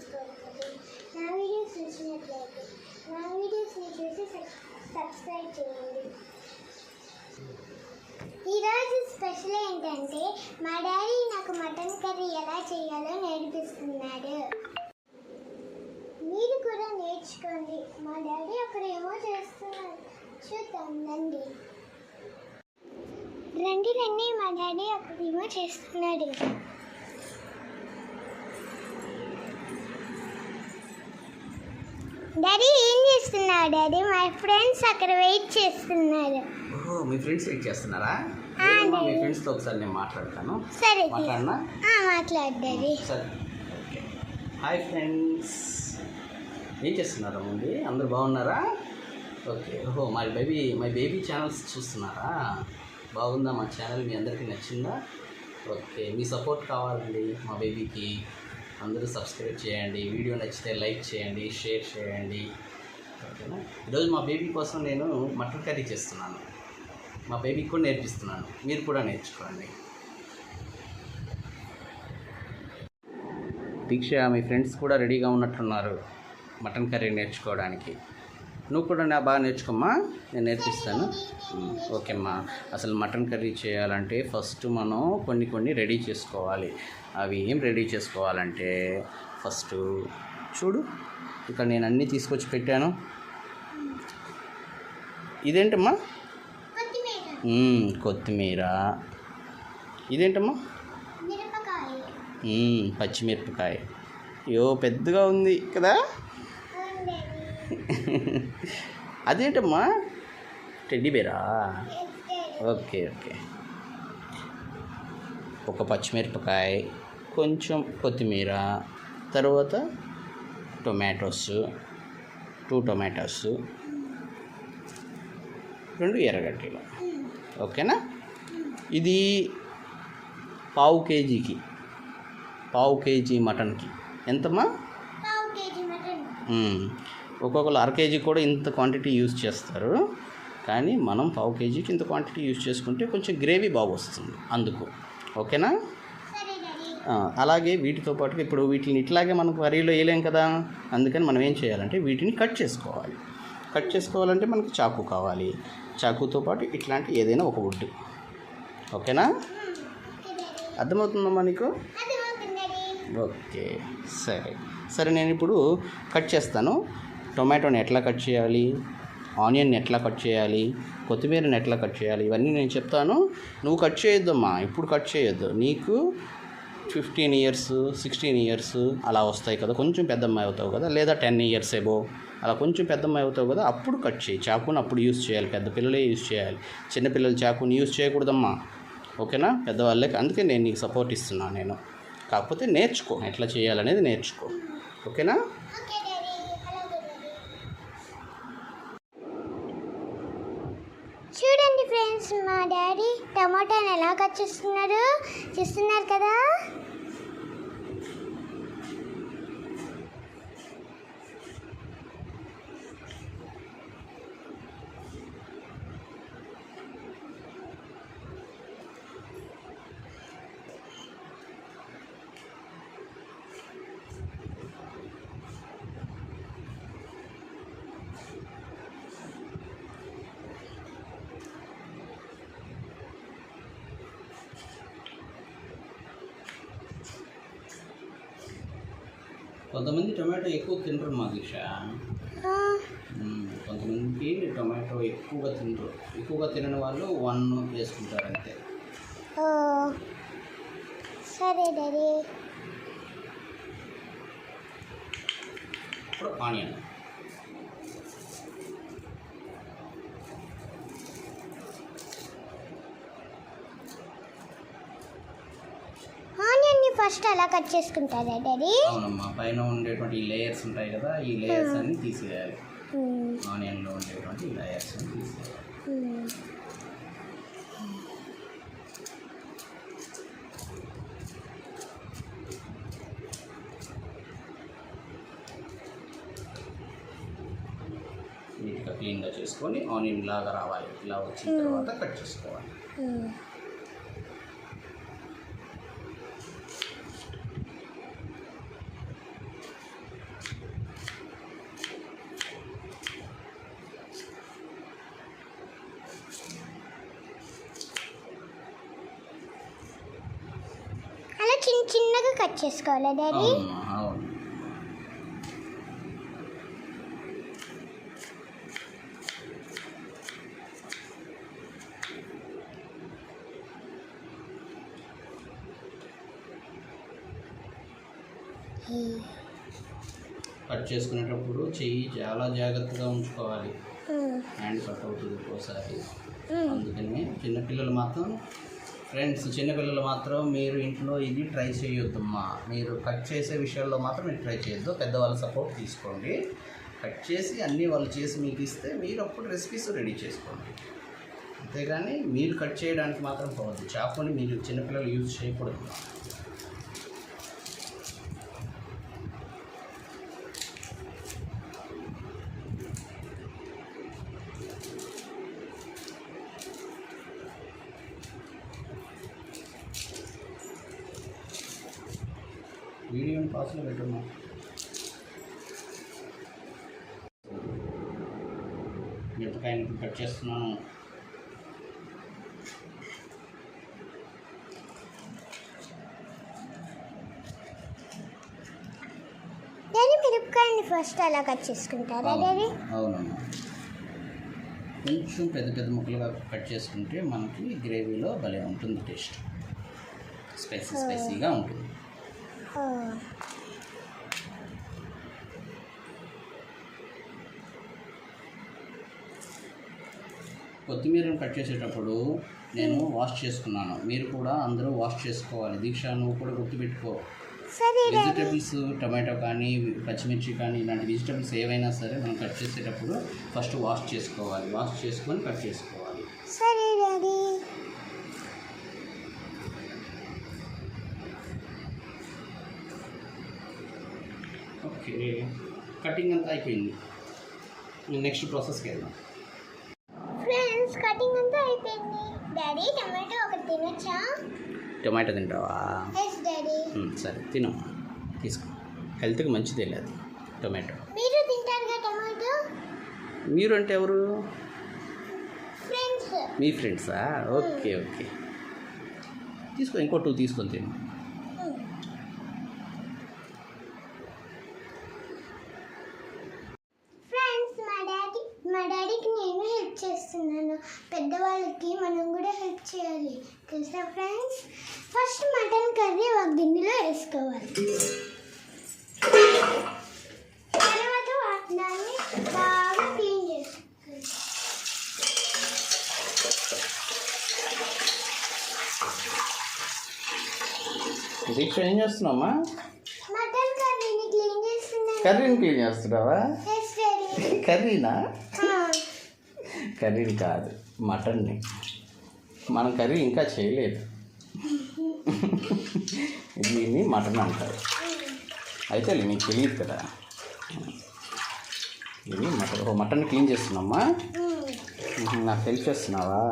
మర్చిపోకండి నా వీడియోస్ చూసినట్లయితే నా వీడియోస్ని చూసి సబ్- సబ్స్క్రైబ్ చేయండి ఈరోజు స్పెషల్ ఏంటంటే మా డాడీ నాకు మటన్ కర్రీ ఎలా చేయాలో నేర్పిస్తున్నాడు. మీరు కూడా నేర్చుకోండి. మా డాడీ ఒకరేమో చేస్తున్నారు. చూద్దాం రండి. రండి రండి. మా డాడీ ఒకరేమో చేస్తున్నాడు. డాడీ ఏం చేస్తున్నావు డాడీ మా ఫ్రెండ్స్ అక్కడ వెయిట్ చేస్తున్నారు. ఓహో మీ ఫ్రెండ్స్ వెయిట్ చేస్తున్నారా? ఆ, లేదమ్మా, మీ. ఫ్రెండ్స్తో ఒకసారి నేను మాట్లాడతాను. సరే మాట్లాడనా? మాట్లాడు డాడీ సరే. ఓకే. హాయ్ ఫ్రెండ్స్ ఏం చేస్తున్నారా ముందు? అందరు బాగున్నారా? ఓకే. ఓహో మా బేబీ మై బేబీ ఛానల్స్ చూస్తున్నారా? బాగుందా? మా ఛానల్ మీ అందరికీ నచ్చిందా? ఓకే. మీ సపోర్ట్ కావాలండి మా బేబీకి అందరూ సబ్స్క్రైబ్ చేయండి. వీడియో నచ్చితే లైక్ చేయండి షేర్ చేయండి. ఓకేనా? ఈరోజు మా బేబీ కోసం నేను మటన్ కర్రీ చేస్తున్నాను. మా బేబీకి కూడా నేర్పిస్తున్నాను. మీరు కూడా నేర్చుకోండి. దీక్ష మీ ఫ్రెండ్స్ కూడా రెడీగా ఉన్నట్లున్నారు మటన్ కర్రీ నేర్చుకోవడానికి. నువ్వు కూడా నా బాగా నేర్చుకోమ్మా. నేను నేర్పిస్తాను. ఓకేమ్మా. అసలు మటన్ కర్రీ చేయాలంటే ఫస్ట్ మనం కొన్ని కొన్ని రెడీ చేసుకోవాలి. అవి ఏం రెడీ చేసుకోవాలంటే ఫస్ట్ చూడు ఇక్కడ నేను అన్నీ తీసుకొచ్చి పెట్టాను. ఇదేంటమ్మా? కొత్తిమీర. ఇదేంటమ్మా? మిరపకాయ మ్మ్, పచ్చిమిరపకాయ. అయ్యో పెద్దగా ఉంది కదా? అదేంటమ్మా? టెడ్డీ బేరా ఓకే ఓకే. ఒక పచ్చిమిరపకాయ కొంచెం కొత్తిమీర తర్వాత టొమాటోస్ టూ టొమాటోస్ రెండు ఎర్రగడ్డలు. ఓకేనా? ఇది పావు కేజీకి పావు కేజీ మటన్కి. ఎంతమ్మా. ఒక్కొక్కరు అర కేజీ కూడా ఇంత క్వాంటిటీ యూజ్ చేస్తారు. కానీ మనం పావు కేజీకి ఇంత క్వాంటిటీ యూజ్ చేసుకుంటే కొంచెం గ్రేవీ బాగా వస్తుంది అందుకు. ఓకేనా? అలాగే వీటితో పాటు ఇప్పుడు వీటిని ఇట్లాగే మనం కర్రీలో వేయలేం కదా? అందుకని మనం ఏం చేయాలంటే వీటిని కట్ చేసుకోవాలి. కట్ చేసుకోవాలంటే మనకి చాకు కావాలి. చాకుతో పాటు ఇట్లాంటి ఏదైనా ఒక వుడ్. ఓకేనా? అర్థమవుతుందమ్మా నీకు? ఓకే సరే. సరే నేను ఇప్పుడు కట్ చేస్తాను. టొమాటోని ఎట్లా కట్ చేయాలి? ఆనియన్ ఎట్లా కట్ చేయాలి? కొత్తిమీరని ఎట్లా కట్ చేయాలి? ఇవన్నీ నేను చెప్తాను. నువ్వు కట్ చేయొద్దమ్మా. ఇప్పుడు కట్ చేయొద్దు. నీకు ఫిఫ్టీన్ ఇయర్స్ సిక్స్టీన్ ఇయర్స్ అలా వస్తాయి కదా. కొంచెం పెద్ద అమ్మాయి అవుతావు కదా. లేదా టెన్ ఇయర్స్ ఏబో. అలా కొంచెం పెద్ద అమ్మాయి అవుతావు కదా. అప్పుడు కట్ చేయి. చాకుని అప్పుడు యూస్ చేయాలి. పెద్ద పిల్లలే యూస్ చేయాలి. చిన్నపిల్లలు చాకుని యూస్ చేయకూడదమ్మా. ఓకేనా? పెద్దవాళ్ళకి. అందుకే నేను నీకు సపోర్ట్ ఇస్తున్నాను నేను. కాకపోతే నేర్చుకో. ఎట్లా చేయాలనేది నేర్చుకో. ఓకేనా ఓకే డాడీ అలాగే డాడీ మా డాడీ? టమాటాని ఎలా కట్ చేస్తున్నారు? చేస్తున్నారు కదా కొంతమంది టొమాటో ఎక్కువ తినరు మా దిశ. ఆ, కొంతమందికి టొమాటో ఎక్కువగా తినరు ఎక్కువగా తినని వాళ్ళు వన్ వేసుకుంటారు అంతే. సరే డాడీ. ఇప్పుడు ఆనియన్ ఆనియన్ని ఫస్ట్ అలా కట్ చేసుకుంటారా డాడీ? అవునమ్మా పైన ఉండేటువంటి ఈ లేయర్స్ ఉంటాయి కదా ఈ లేయర్స్ అన్ని తీసేయాలి. ఆనియన్లో ఉండేటువంటి ఈ లేయర్స్ అన్ని తీసేయాలి. నీట్గా క్లీన్గా చేసుకొని ఆనియన్ లాగా రావాలి. ఇలా వచ్చిన తర్వాత కట్ చేసుకోవాలి మ్మ్. కట్ చేసుకోవాలా డాడీ? కట్ చేసుకునేటప్పుడు చెయ్యి చాలా జాగ్రత్తగా ఉంచుకోవాలి. హ్యాండ్ కట్ అవుతుంది ఒక్కోసారి. అందుకని చిన్నపిల్లలు మాత్రం ఫ్రెండ్స్ చిన్నపిల్లలు మాత్రం మీరు ఇంట్లో ఇది ట్రై చేయొద్దమ్మా. మీరు కట్ చేసే విషయాల్లో మాత్రం మీరు ట్రై చేయొద్దు. పెద్దవాళ్ళ సపోర్ట్ తీసుకోండి. కట్ చేసి అన్నీ వాళ్ళు చేసి మీకు ఇస్తే మీరు అప్పుడు రెసిపీస్ రెడీ చేసుకోండి. అంతేగాని మీరు కట్ చేయడానికి మాత్రం పోవద్దు. చాకుని మీరు చిన్నపిల్లలు యూజ్ చేయకూడదు. పాస్లో పెట్టున్నాం మిరపకాయని కట్ చేస్తున్నాను. మిరపకాయని ఫస్ట్ అలా కట్ చేసుకుంటారా డాడీ? అవునమ్మా. కొంచెం పెద్ద పెద్ద ముక్కలుగా కట్ చేసుకుంటే మనకి గ్రేవీలో భలే ఉంటుంది టేస్ట్. స్పైసీ స్పైసీగా ఉంటుంది. కొత్తిమీరను కట్ చేసేటప్పుడు నేను వాష్ చేసుకున్నాను. మీరు కూడా అందరూ వాష్ చేసుకోవాలి. దీక్ష నువ్వు కూడా గుర్తుపెట్టుకో. వెజిటబుల్స్ టమాటో కానీ పచ్చిమిర్చి కానీ ఇలాంటి వెజిటబుల్స్ ఏవైనా సరే మనం కట్ చేసేటప్పుడు ఫస్ట్ వాష్ చేసుకోవాలి. వాష్ చేసుకొని కట్ చేసుకోవాలి. సరే డాడీ. ఓకే. కటింగ్ అంతా అయిపోయింది. నెక్స్ట్ ప్రాసెస్కి వెళ్దాం. కటింగ్ అంతా అయిపోయింది. డాడీ టమాటో ఒకటి తినొచ్చా? టమాటో తింటావా? ఎస్ డాడీ సరే తిను. తీసుకో. హెల్త్కి మంచిదే లేదు టొమాటో మీరు తింటారుగా టమాటో మీరు అంటే ఎవరు? ఫ్రెండ్స్ మీ ఫ్రెండ్సా ఓకే ఓకే. తీసుకో ఇంకో టూ తీసుకొని తిను ఫ్రెండ్స్ మా డాడీ మా డాడీకి నేను హెల్ప్ చేస్తున్నాను పెద్దవాళ్ళకి మనం కూడా హెల్ప్ చేయాలి తెలుసా ఫ్రెండ్స్ ఫస్ట్ మటన్ కర్రీ ఒక గిన్నెలో వేసుకోవాలి. తర్వాత దాన్ని బాగా క్లీన్ చేసుకోవాలి. దీక్ష ఏం చేస్తున్నావమ్మా? మటన్ కర్రీని క్లీన్ చేస్తున్నాను. కర్రీని క్లీన్ చేస్తున్నావా? కర్రీనా? కర్రీని కాదు మటన్ని. మనం కర్రీ ఇంకా చేయలేదు. దీన్ని మటన్ అంటారు. అయితే నీకు తెలియదు కదా. ఇది మటన్. ఓ మటన్ క్లీన్ చేస్తున్నామ్మా? నాకు హెల్ప్ చేస్తున్నావా?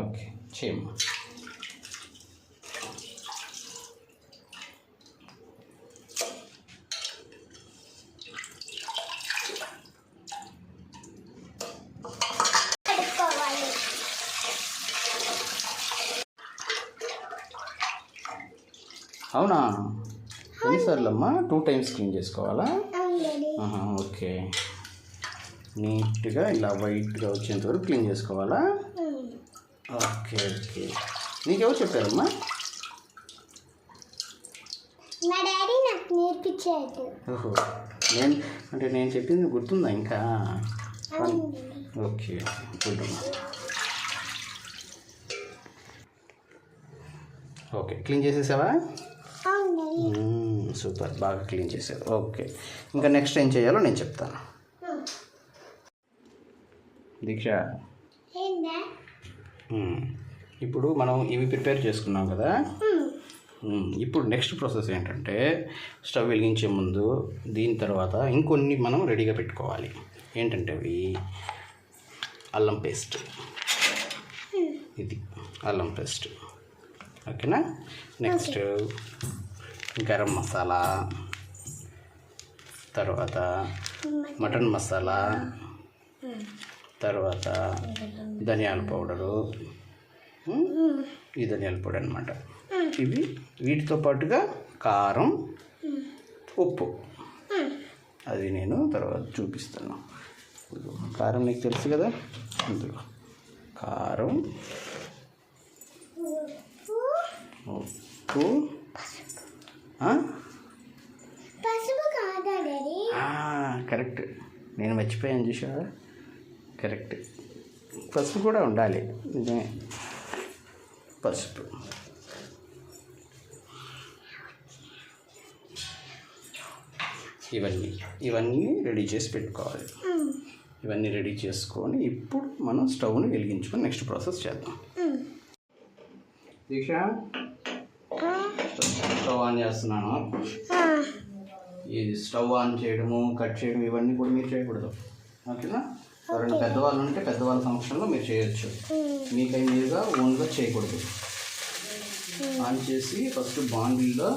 ఓకే చేయమ్మా. ఎన్నిసార్లు అమ్మా టూ టైమ్స్ క్లీన్ చేసుకోవాలా? ఓకే. నీట్గా ఇలా వైట్గా వచ్చేంత వరకు క్లీన్ చేసుకోవాలా. Okay okay. నీకెవరు చెప్పారమ్మా? మా డాడీ నాకు నేర్పించాడు. ఓహో. నేను అంటే నేను చెప్పింది గుర్తుందా ఇంకా? ఓకే గుడ్ ఓకే క్లీన్ చేసేసావా? సూపర్ బాగా క్లీన్ చేశారు. ఓకే. ఇంకా నెక్స్ట్ ఏం చేయాలో నేను చెప్తాను. దీక్ష. ఇప్పుడు మనం ఇవి ప్రిపేర్ చేసుకున్నాం కదా? ఇప్పుడు నెక్స్ట్ ప్రాసెస్ ఏంటంటే స్టవ్ వెలిగించే ముందు దీని తర్వాత ఇంకొన్ని మనం రెడీగా పెట్టుకోవాలి. ఏంటంటే అవి? అల్లం పేస్ట్. ఇది అల్లం పేస్ట్. ఓకేనా? నెక్స్ట్ గరం మసాలా తర్వాత మటన్ మసాలా తర్వాత ధనియాల పౌడరు. ఈ ధనియాల పొడి అనమాట ఇవి వీటితో పాటుగా కారం ఉప్పు. అది నేను తర్వాత చూపిస్తాను. కారం నీకు తెలుసు కదా? అందులో కారం ఉప్పు ఆ? పసుపు కాదా డాడీ ఆ, కరెక్ట్. నేను మర్చిపోయాను చూసావా కరెక్ట్. పసుపు కూడా ఉండాలి. నిజమే. పసుపు. ఇవన్నీ. ఇవన్నీ రెడీ చేసి పెట్టుకోవాలి. ఇవన్నీ రెడీ చేసుకొని ఇప్పుడు మనం స్టవ్ని వెలిగించుకొని నెక్స్ట్ ప్రాసెస్ చేద్దాం. దీక్ష స్టవ్ ఆన్ చేస్తున్నాను. ఈ స్టవ్ ఆన్ చేయడము కట్ చేయడం ఇవన్నీ కూడా మీరు చేయకూడదు. ఓకేనా? ఎవరైనా పెద్దవాళ్ళు ఉంటే పెద్దవాళ్ళ సమక్షంలో మీరు చేయొచ్చు. మీకై మీరుగా ఓన్గా చేయకూడదు. ఆన్ చేసి ఫస్ట్ బాండిల్లో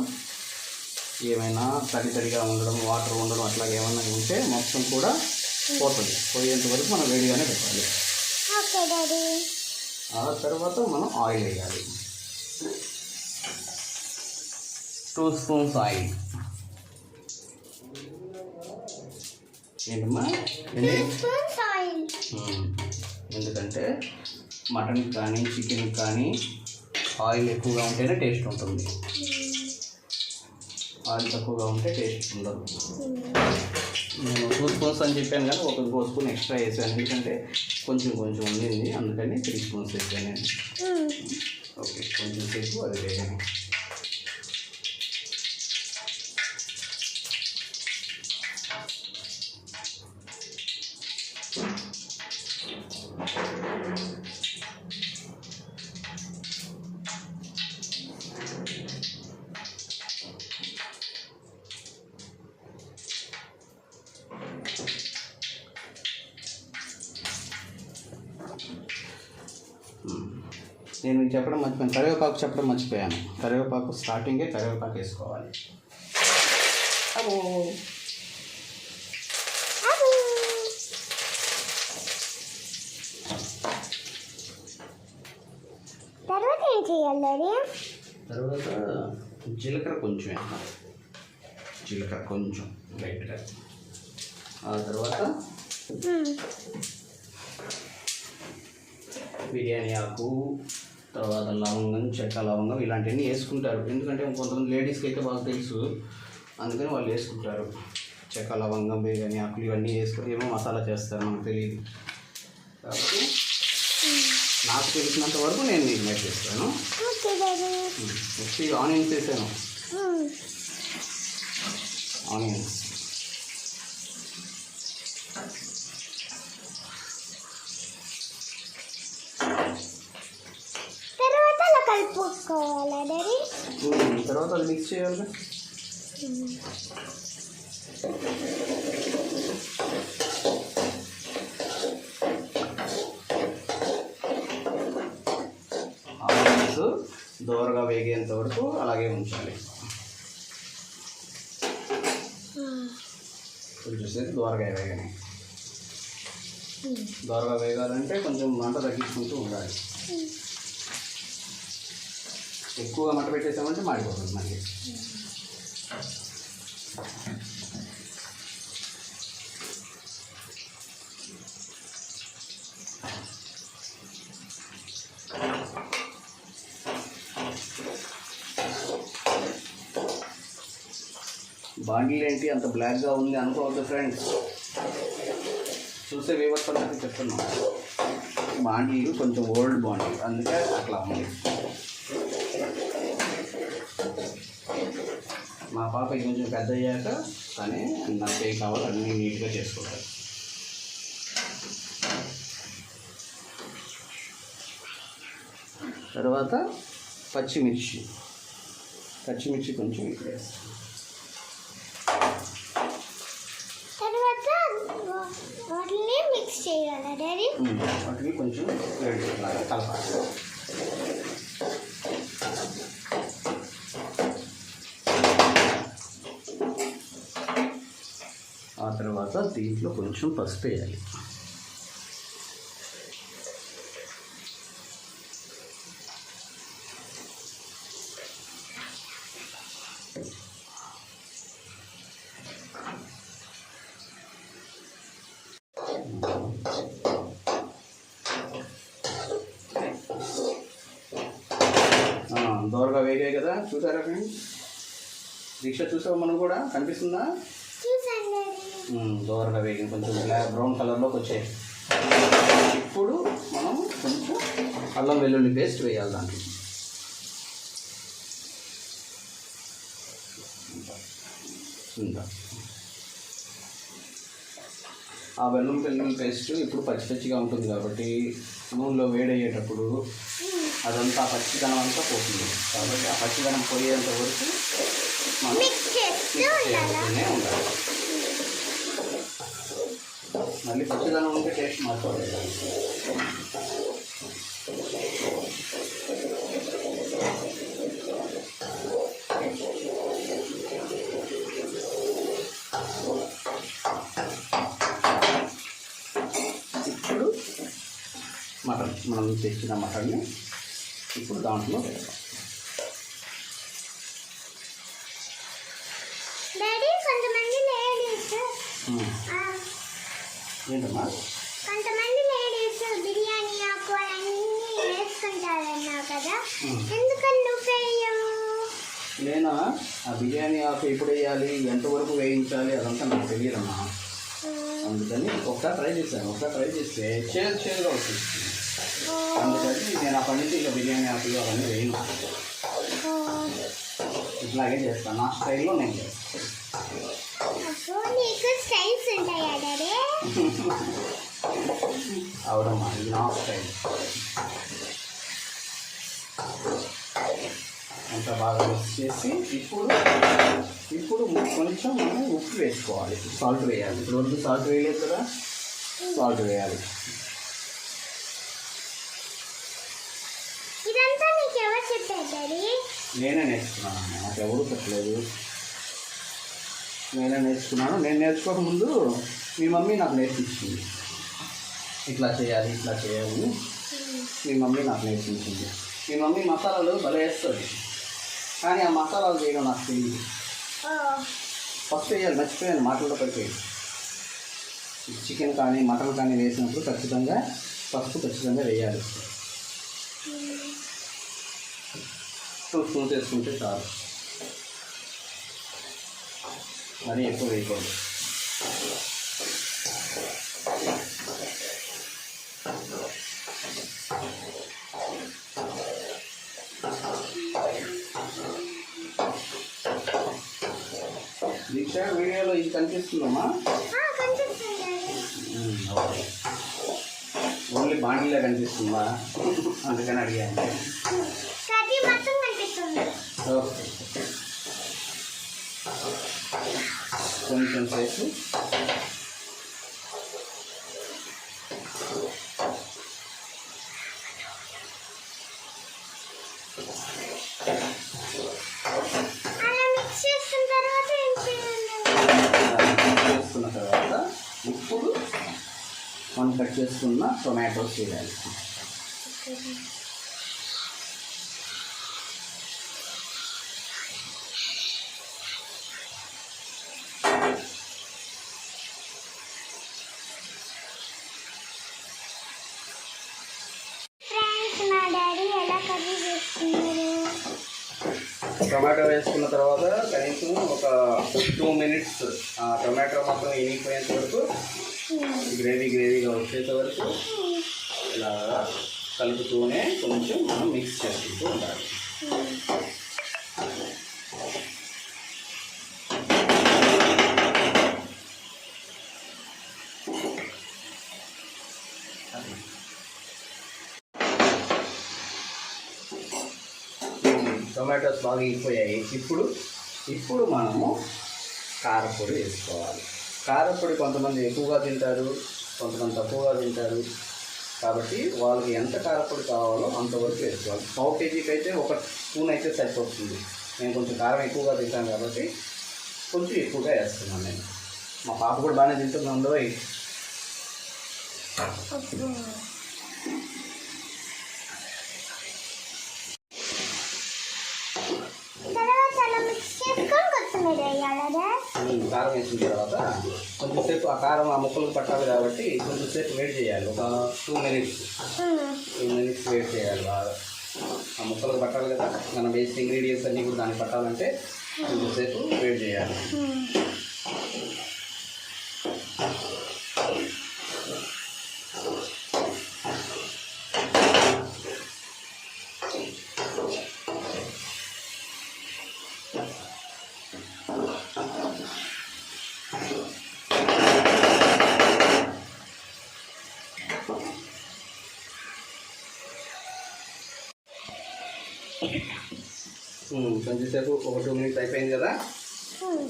ఏమైనా తడి తడిగా ఉండడం వాటర్ ఉండడం అట్లా ఏమైనా ఉంటే మొత్తం కూడా పోతుంది. పోయేంత వరకు మనం వేడిగానే పెట్టాలి. ఆ తర్వాత మనం ఆయిల్ వేయాలి. టూ స్పూన్స్ ఆయిల్ ఏంటమ్మా. ఎందుకంటే మటన్ కానీ చికెన్ కానీ ఆయిల్ ఎక్కువగా ఉంటేనే టేస్ట్ ఉంటుంది. ఆయిల్ తక్కువగా ఉంటే టేస్ట్ ఉండదు. నేను టూ స్పూన్స్ అని చెప్పాను కానీ ఒక ఇంకో స్పూన్ ఎక్స్ట్రా వేసాను. ఎందుకంటే కొంచెం కొంచెం ఉండింది. అందుకని త్రీ స్పూన్స్ వేసాను నేను. ఓకే కొంచెం సేపు అది వేయాలి నేను మీకు చెప్పడం మర్చిపోయాను. కరివేపాకు చెప్పడం మర్చిపోయాను. కరివేపాకు స్టార్టింగే కరివేపాకు వేసుకోవాలి. అబ్బో తర్వాత ఏం చేయాలి డాడీ తర్వాత జీలకర్ర కొంచెం వేస్తాను జీలకర్ర కొంచెం. లైట్గా. ఆ తర్వాత బిర్యానీ ఆకు తర్వాత లవంగం చెక్క లవంగం ఇలాంటివన్నీ వేసుకుంటారు. ఎందుకంటే కొంతమంది లేడీస్కి అయితే బాగా తెలుసు. అందుకని వాళ్ళు వేసుకుంటారు. చెక్క లవంగం బిర్యానీ ఆకులు ఇవన్నీ వేసుకొని ఏమో మసాలా చేస్తారు మనకు తెలియదు. కాబట్టి నాకు తెలిసినంత వరకు నేను మీకు చేస్తాను. నెక్స్ట్ ఆనియన్స్ వేసాను. ఆనియన్స్ తర్వాత అలా కలుపుకోవాలా డాడీ. తర్వాత అది మిక్స్ చేయాలి. ఆనియన్స్ దోరగా వేగేంత వరకు అలాగే ఉంచాలి. ఇప్పుడు చూసేది దోరగా వేగని. దోరగా వేగాలంటే కొంచెం మంట తగ్గించుకుంటూ ఉండాలి. ఎక్కువగా మంట పెట్టేసామంటే మాడిపోతుంది మళ్ళీ. బాండీలు ఏంటి అంత బ్లాక్గా ఉంది అనుకోవద్దు ఫ్రెండ్స్. చూసే వివర్తనకి చెప్తున్నాం. బాండీలు కొంచెం ఓల్డ్ బాండిల్ అందుకే అట్లా ఉంది. మా పాప కొంచెం పెద్ద అయ్యాక కానీ నాకు ఏం కావాలి అన్నీ నీట్గా చేసుకుంటారు తర్వాత పచ్చిమిర్చి. పచ్చిమిర్చి కొంచెం ఇక్కడ వేస్తాను తర్వాత వా- వాటిని మిక్స్ చేయాలా డాడీ? ఉమ్, కొంచెం వేడి లాగా కలపాలి ఆ తర్వాత దీంట్లో కొంచెం పసుపు వేయాలి దోరగా వేగాయి కదా చూసారా ఫ్రెండ్స్ దీక్ష చూసావా మనం కూడా కనిపిస్తుందా? దోరగా వేగి కొంచెం బ్లాక్ బ్రౌన్ కలర్లోకి వచ్చాయి. ఇప్పుడు మనం కొంచెం అల్లం వెల్లుల్లి పేస్ట్ వేయాలి దాంట్లో ఇంకా. ఆ వెల్లుల్లి వెల్లుల్లి పేస్ట్ ఇప్పుడు పచ్చి పచ్చిగా ఉంటుంది కాబట్టి నూనెలో వేడయ్యేటప్పుడు అదంతా పచ్చిదనం అంతా పోతుంది. కాబట్టి ఆ పచ్చిదనం పోయేంత వరకు మిక్స్ చేస్తూనే ఉండాలి మళ్ళీ పచ్చిదనం ఉంటే టేస్ట్ మారిపోతుంది ఇప్పుడు మటన్ మనం తెచ్చిన మటన్ని ఇప్పుడు దాంట్లో వేయాలి. డాడీ కొంతమంది లేడీస్ ఉమ్. ఏంటమ్మా? కొంతమంది లేడీస్ బిర్యానీ ఆకు అన్నీ వేసుకుంటారన్నావు కదా. ఎందుకని నువ్వు వేయవు నేను? ఆ బిర్యానీ ఆకు ఎప్పుడు వేయాలి? ఎంతవరకు వేయించాలి? అదంతా నాకు తెలియదమ్మా. అందుకని ఒకసారి ట్రై చేశాను. ఒకసారి ట్రై చేస్తే చేదు చేదుగా వచ్చింది అందుకని నేను అప్పటి నుంచి ఇక బిర్యానీ ఆకులు అవన్నీ వేయను. ఇట్లాగే చేస్తాను. నా స్టైల్లో నేను చేస్తాను. ఇది నా స్టైల్. అంత బాగా మిక్స్ చేసి ఇప్పుడు ఇప్పుడు కొంచెం మనం ఉప్పు వేసుకోవాలి. సాల్ట్ వేయాలి. ఇప్పుడు వరకు సాల్ట్ వేయలేదు కదా? సాల్ట్ వేయాలి. నేనే నేర్చుకున్నాను నాకు ఎవరు చెప్పలేదు. నేనే నేర్చుకున్నాను. నేను నేర్చుకోక ముందు మీ మమ్మీ నాకు నేర్పించింది. ఇట్లా చేయాలి ఇట్లా చేయాలి మీ మమ్మీ నాకు నేర్పించింది. మీ మమ్మీ మసాలాలు భలే వేస్తుంది. కానీ ఆ మసాలాలు చేయడం నాకు తెలియదు. ఫస్ట్ వేయాలి మర్చిపోయాను మాటల్లో పడిపోయి చికెన్ కానీ మటన్ కానీ వేసినప్పుడు ఖచ్చితంగా పసుపు ఖచ్చితంగా వేయాలి. టూ స్పూన్స్ వేసుకుంటే చాలు. మరీ ఎక్కువ వేయకూడదు. దీక్ష వీడియోలో ఇది కనిపిస్తుందమ్మా? ఓన్లీ బాండీలో కనిపిస్తుందా? అందుకని అడిగాను. ఓకే. కొంచెం సేపు చేసుకున్న తర్వాత ఇప్పుడు మనం కట్ చేసుకున్న టొమాటోస్ వేయాలి టొమాటో వేసుకున్న తర్వాత కనీసం ఒక టూ మినిట్స్ ఆ టొమాటో మొత్తం ఇనిగిపోయేంత వరకు గ్రేవీ గ్రేవీగా వచ్చేంత వరకు ఇలా కలుపుతూనే కొంచెం మనం మిక్స్ చేసుకుంటూ ఉండాలి. టొమాటోస్ ఇప్పుడు ఇప్పుడు మనము కారపొడి వేసుకోవాలి. కారపొడి కొంతమంది ఎక్కువగా తింటారు కొంతమంది తక్కువగా తింటారు. కాబట్టి వాళ్ళకి ఎంత కారపొడి కావాలో అంతవరకు వేసుకోవాలి. పావు కేజీకి అయితే ఒక స్పూన్ అయితే సరిపోతుంది. నేను కొంచెం కారం ఎక్కువగా తింటాను కాబట్టి కొంచెం ఎక్కువగా వేస్తున్నాను నేను. మా పాప కూడా బాగానే తింటుంది అందులో తర్వాత అలా మిక్స్ చేసుకొని కొత్తిమీర వేయాలా డాడ్ ఈ కారం వేసిన తర్వాత కొంచెంసేపు ఆ కారం ఆ ముక్కలకు పట్టాలి కాబట్టి కొంచెంసేపు వెయిట్ చేయాలి. ఒక two minutes two minutes wait చేయాలి బాగా. ఆ ముక్కలకు పట్టాలి కదా. మనం వేసిన ఇంగ్రీడియంట్స్ అన్నీ కూడా దానికి పట్టాలంటే కొంచెంసేపు వేడి చేయాలి. కొంచెంసేపు ఒక టూ మినిట్స్ అయిపోయింది కదా?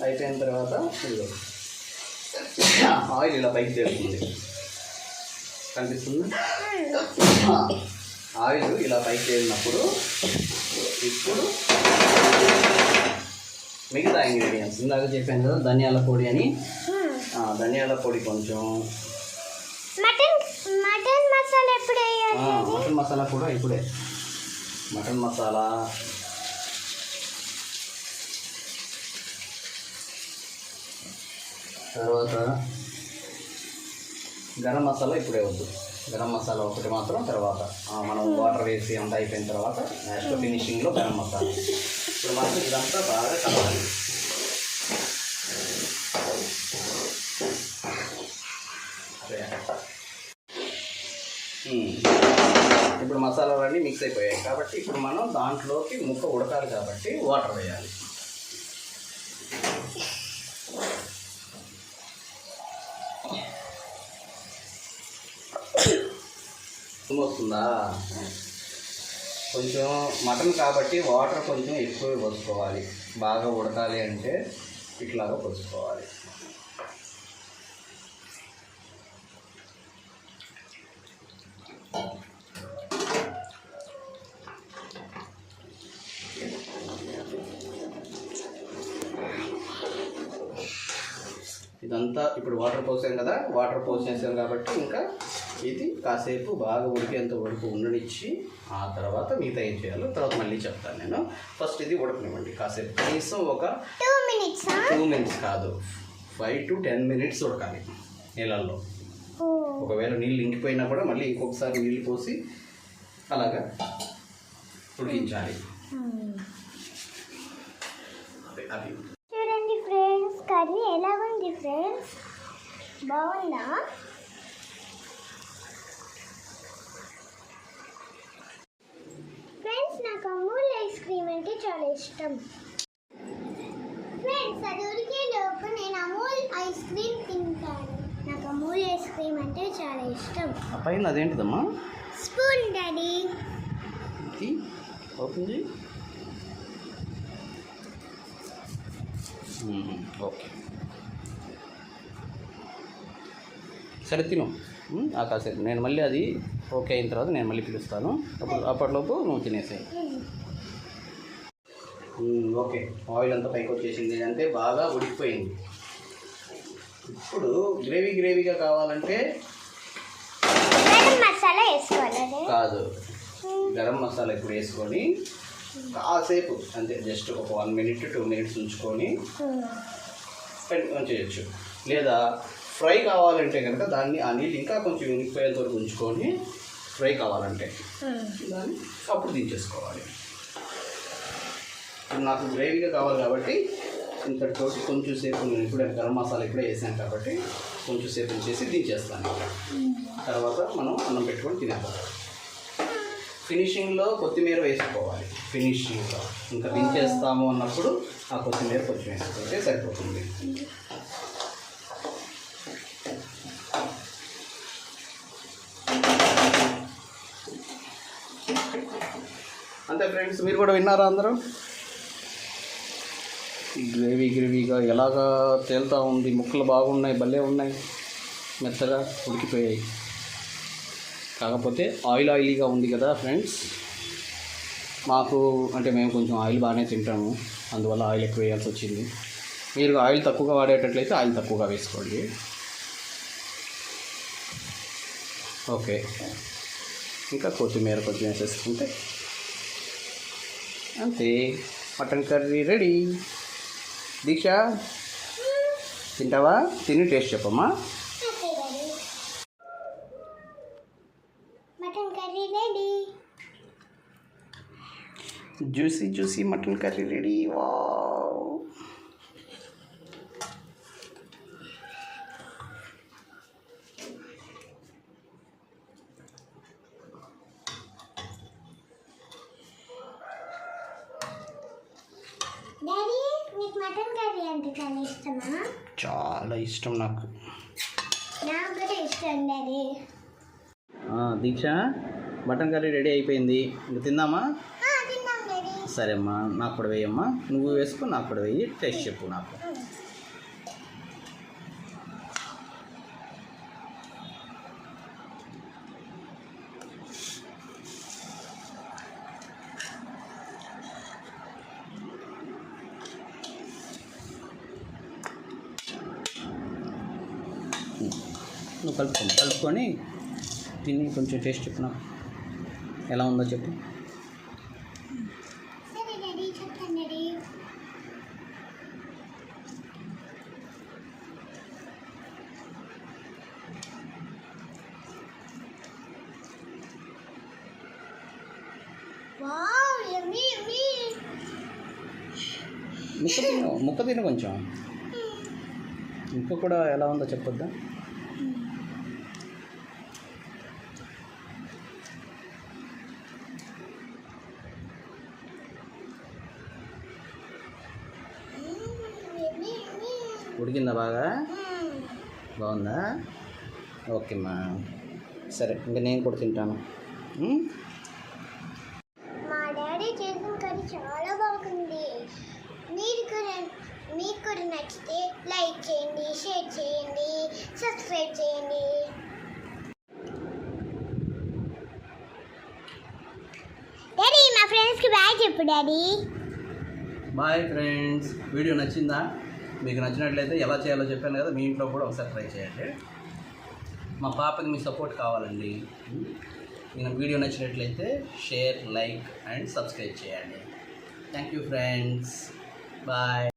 అయిపోయిన తర్వాత ఆయిల్ ఇలా పైకి తేలుతుంది. కనిపిస్తుంది? ఆయిల్ ఇలా పైకి తేలినప్పుడు ఇప్పుడు మిగతా ఇంగ్రీడియంట్స్ ఇందాక చెప్పాను కదా ధనియాల పొడి అని. ధనియాల పొడి కొంచెం. Mutton mutton masala mutton masala కూడా ఇప్పుడే. మటన్ మసాలా తర్వాత గరం మసాలా ఇప్పుడే వద్దు. గరం మసాలా ఒకటి మాత్రం తర్వాత మనం వాటర్ వేసి అంతా అయిపోయిన తర్వాత నెక్స్ట్ ఫినిషింగ్లో గరం మసాలా. ఇప్పుడు మాత్రం ఇదంతా బాగా కలవాలి అదే. ఇప్పుడు మసాలాలన్నీ మిక్స్ అయిపోయాయి కాబట్టి ఇప్పుడు మనం దాంట్లోకి ముక్క ఉడకాలి కాబట్టి వాటర్ వేయాలి. వస్తుందా కొంచెం మటన్ కాబట్టి వాటర్ కొంచెం ఎక్కువ పోసుకోవాలి. బాగా ఉడకాలి అంటే ఇట్లాగా పోసుకోవాలి. ఇదంతా ఇప్పుడు వాటర్ పోసాం కదా? వాటర్ పోసేసాం కాబట్టి ఇంకా ఇది కాసేపు బాగా ఉడికేంత వరకు ఉండనిచ్చి ఆ తర్వాత మిగతా ఏం చేయాలో తర్వాత మళ్ళీ చెప్తాను నేను. ఫస్ట్ ఇది ఉడకనివ్వండి కాసేపు. కనీసం ఒక టూ మినిట్స్ టూ మినిట్స్ కాదు. ఫైవ్ టు టెన్ మినిట్స్ ఉడకాలి నీళ్ళల్లో. ఒకవేళ నీళ్ళు ఇంకిపోయినా కూడా మళ్ళీ ఇంకొకసారి నీళ్ళు పోసి అలాగా ఉడికించాలి. అది. చూడండి ఫ్రెండ్స్ కర్రీ ఎలా ఉంది ఫ్రెండ్స్? బాగుందా ఫ్రెండ్స్ నాకు అమూల్ ఐస్ క్రీమ్ అంటే చాలా ఇష్టం. ఫ్రెండ్స్ అది ఉడికే లోపు నేను అమూల్ ఐస్ క్రీమ్ తింటాను. నాకు అమూల్ ఐస్ క్రీమ్ అంటే చాలా ఇష్టం. పైన అదేంటిదమ్మా? స్పూన్ డాడీ ఓపెన్ చేయి. ఓకే. సరే తిను. కాసేపు నేను మళ్ళీ అది ఓకే అయిన తర్వాత నేను మళ్ళీ పిలుస్తాను. అప్పుడు అప్పటిలోపు నువ్వు తినేసాయి. ఓకే. ఆయిల్ అంతా పైకి వచ్చేసింది అంటే బాగా ఉడికిపోయింది. ఇప్పుడు గ్రేవీ గ్రేవీగా కావాలంటే మసాలా వేసుకోవాలి కాదు. గరం మసాలా ఇప్పుడు వేసుకొని కాసేపు అంతే జస్ట్ ఒక వన్ మినిట్ టూ మినిట్స్ ఉంచుకొని చేయొచ్చు. లేదా ఫ్రై కావాలంటే కనుక దాన్ని ఆ నీళ్ళు ఇంకా కొంచెం ఉనికిపోయేంత వరకు ఉంచుకొని ఫ్రై కావాలంటే దాన్ని అప్పుడు దించేసుకోవాలి. ఇప్పుడు నాకు గ్రేవీగా కావాలి కాబట్టి ఇంతటితోటి కొంచెం సేపు నేను ఇప్పుడు గరం మసాలా ఇప్పుడే వేసాను కాబట్టి కొంచెం సేపు చేసి దించేస్తాను. తర్వాత మనం అన్నం పెట్టుకొని తినేద్దాం. ఫినిషింగ్లో కొత్తిమీర వేసుకోవాలి. ఫినిషింగ్లో ఇంకా దించేస్తాము అన్నప్పుడు ఆ కొత్తిమీర కొంచెం వేసుకుంటే సరిపోతుంది. అంతే ఫ్రెండ్స్ మీరు కూడా విన్నారా అందరూ? గ్రేవీ గ్రేవీగా ఎలాగా తేలుతూ ఉంది? ముక్కలు బాగున్నాయి భలే ఉన్నాయి. మెత్తగా ఉడికిపోయాయి. కాకపోతే ఆయిల్ ఆయిలీగా ఉంది కదా ఫ్రెండ్స్. మాకు అంటే మేము కొంచెం ఆయిల్ బాగానే తింటాము. అందువల్ల ఆయిల్ ఎక్కువ వేయాల్సి వచ్చింది. మీరు ఆయిల్ తక్కువగా వాడేటట్లయితే ఆయిల్ తక్కువగా వేసుకోండి. ఓకే. ఇంకా కొత్తిమీర కొంచెం వేసేసుకుంటే అంతే. Mutton curry ready. దీక్ష? తింటావా? తిని టేస్ట్ చెప్పమ్మా. Mutton curry ready. Juicy juicy mutton curry ready. వా డాడీ మీకు మటన్ కర్రీ అంటే చాలా ఇష్టమా చాలా ఇష్టం నాకు. దీక్ష మటన్ కర్రీ రెడీ అయిపోయింది. ఇంక తిందామా? సరే అమ్మా నాకు కూడా వేయమ్మా. నువ్వు వేసుకో నాకు కూడా వేయి. టేస్ట్ చెప్పు నాకు నువ్వు కలుపుకొని తిని కొంచెం టేస్ట్ చెప్పు నాకు ఎలా ఉందో చెప్పు. ముక్క తిను ముక్క తిను కొంచెం. ముక్క కూడా ఎలా ఉందో చెప్పొద్దా? ఉడికిందా బాగా? బాగుందా? ఓకే మా. సరే ఇంకా నేను కూడా తింటాను? మా డాడీ చేసిన కర్రీ చాలా బాగుంది. మీరు కూడా మీకు కూడా నచ్చితే లైక్ చేయండి షేర్ చేయండి సబ్స్క్రైబ్ చేయండి. డాడీ మా ఫ్రెండ్స్కి బాయ్ చెప్పు డాడీ. Bye friends. వీడియో నచ్చిందా? మీకు నచ్చినట్లయితే ఎలా చేయాలో చెప్పాను కదా మీ ఇంట్లో కూడా ఒకసారి ట్రై చేయండి. మా పాపకి మీ సపోర్ట్ కావాలండి. నేను వీడియో నచ్చినట్లయితే షేర్ లైక్ అండ్ సబ్స్క్రైబ్ చేయండి. Thank you friends bye